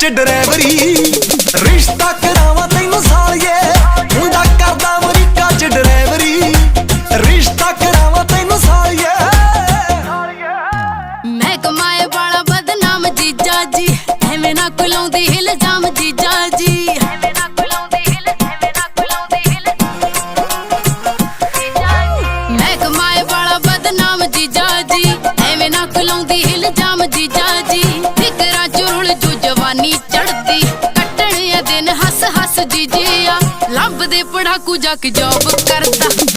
ਚ ਡਰਾਈਵਰੀ। ਰਿਸ਼ਤਾ ਕਰਾਵਾਂ ਤੈਨੂੰ ਸਾਲੀਏ। ਮੁੰਡਾ ਕਰਦਾ ਅਮਰੀਕਾ ਚ ਡਰਾਈਵਰੀ। ਰਿਸ਼ਤਾ ਕਰਾਵਾਂ ਤੈਨੂੰ ਸਾਲੀਏ। ਮੈਂ ਕਮਾਏ ਵਾਲਾ ਬਦਨਾਮ ਜੀਜਾ ਜੀ। ਐਵੇਂ ਨਾ ਕੁਲਾਉਂਦੀ ਇਲਜ਼ਾਮ ਜੀਜਾ ਜੀ। ਐਵੇਂ ਨਾ ਕੁਲਾਉਂਦੀ ਇਲ ਐਵੇਂ ਨਾ ਕੁਲਾਉਂਦੀ ਇਲ ਮੈਂ ਕਮਾਏ ਵਾਲਾ ਬਦਨਾਮ ਜੀਜਾ ਜੀ। ਐਵੇਂ ਨਾ ਕੁਲਾਉਂਦੀ ਜਾਮ ਜੀਜਾ ਦਿਨ ਹੱਸ ਹੱਸ ਜੀਜਿਆ ਲੱਭਦੇ ਪੜਾਕੂ ਜਾ ਕੇ ਜੌਬ ਕਰਦਾ